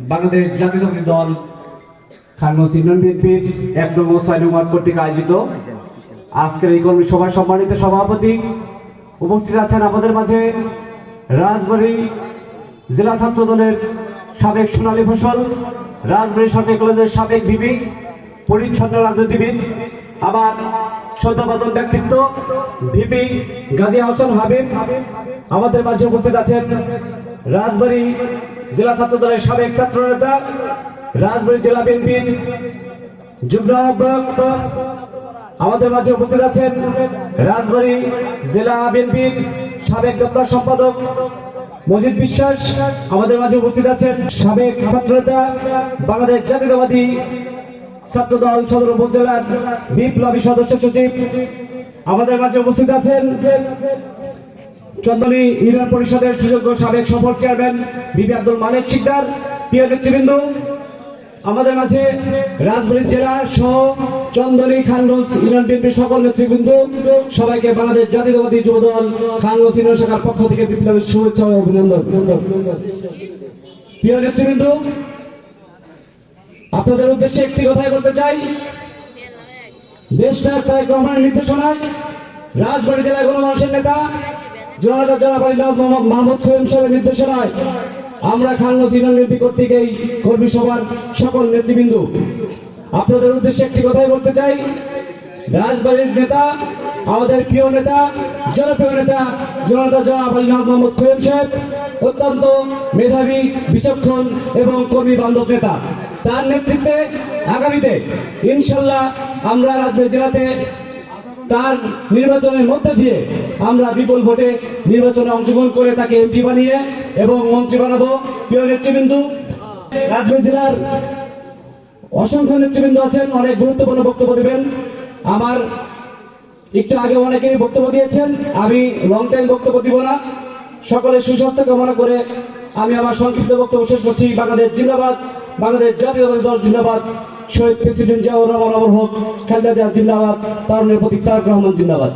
বাংলাদেশ জাতীয়তাবাদী দল খানগঞ্জ ইউনিয়ন বিএনপির এক নং ও ছয় নং ওয়ার্ড কর্তৃক আয়োজিত। আজকের এই কর্মী সভায় সম্মানিত সভাপতি উপস্থিত আছেন আমাদের মাঝে রাজবাড়ী জেলা ছাত্র দলের সাবেক সোনালী ফসল, রাজবাড়ী সরকারি কলেজের সাবেক ভিপি, পরিচ্ছন্ন রাজনীতিবিদ, আবার শ্রদ্ধাবাদন ব্যক্তিত্ব, ভিপি গাজী আহসান হাবিব। আমাদের মাঝে উপস্থিত আছেন রাজবাড়ী জেলা ছাত্র দলের সাবেক ছাত্র নেতা, রাজবাড়ী জেলা বিএনপির যুগ্ম আমাদের মাঝে উপস্থিত আছেন রাজবাড়ী জেলা বিএনপির সাবেক দপ্তর সম্পাদক মজিদ বিশ্বাস, আমাদের মাঝে উপস্থিত আছেন সাবেক ছাত্রনেতা বাংলাদেশ জাতীয়তাবাদী ছাত্র দল সদর উপজেলার বিপ্লবী সদস্য সচিব, আমাদের মাঝে উপস্থিত আছেন চন্দনী ইউনিয়ন পরিষদের সুযোগ্য সাবেক সফল চেয়ারম্যান বিবি আব্দুল মালিক শিকদার। প্রিয় নেতৃবৃন্দ, আমাদের মাঝে রাজবাড়ী জেলা সহ চন্দনী খানগঞ্জ ইউনিয়ন বিএনপির সকল নেতৃবৃন্দ, সবাইকে বাংলাদেশ জাতীয়তাবাদী যুব দল খানগঞ্জ ইউনিয়ন শাখার পক্ষ থেকে বিপ্লবের শুভেচ্ছা ও অভিনন্দন। প্রিয় নেতৃবৃন্দ, আপনাদের উদ্দেশ্যে একটি কথাই বলতে চাই। দেশটা তারেক রহমানের নির্দেশনায় রাজবাড়ী জেলায় গণমানুষের নেতা জনতা জনাবাড়ি নাজ মোহাম্মদ মাহমুদ খৈম সাহেবের নির্দেশনায় আমরা খানগঞ্জ ইউনিয়ন বিএনপি কর্তৃক এই কর্মী সভার সকল নেতৃবৃন্দ, আপনাদের উদ্দেশ্যে একটি কথাই বলতে চাই। রাজবাড়ির নেতা, আমাদের প্রিয় নেতা, জনপ্রিয় নেতা জনতা জনাবাড়ি নাজ মোহাম্মদ খৈম সাহেব, অত্যন্ত মেধাবী, বিচক্ষণ এবং কর্মী বান্ধব নেতা। তার নেতৃত্বে আগামীতে ইনশাল্লাহ আমরা রাজবাড়ী জেলাতে তার নির্বাচনের মধ্যে দিয়ে আমরা বিপুল ভোটে নির্বাচনে অংশগ্রহণ করে তাকে এমপি বানিয়ে এবং মন্ত্রী বানাবো। প্রিয় নেতৃবৃন্দ, রাজবাড়ী জেলার অসংখ্য নেতৃবৃন্দ আছেন, অনেক গুরুত্বপূর্ণ বক্তব্য দেবেন। আমার একটু আগে অনেকেই বক্তব্য দিয়েছেন, আমি লং টাইম বক্তব্য দিব না। সকলের সুস্বাস্থ্য কামনা করে আমি আমার সংক্ষিপ্ত বক্তব্য শেষ করছি। বাংলাদেশ জিন্দাবাদ, বাংলাদেশ জাতীয়তাবাদী দল জিন্দাবাদ। শহীদ প্রেসিডেন্ট জিয়াউর রহমান অমর হোক খালেদা জিয়া জিন্দাবাদ তার নেপতি তারক রহমান জিন্দাবাদ।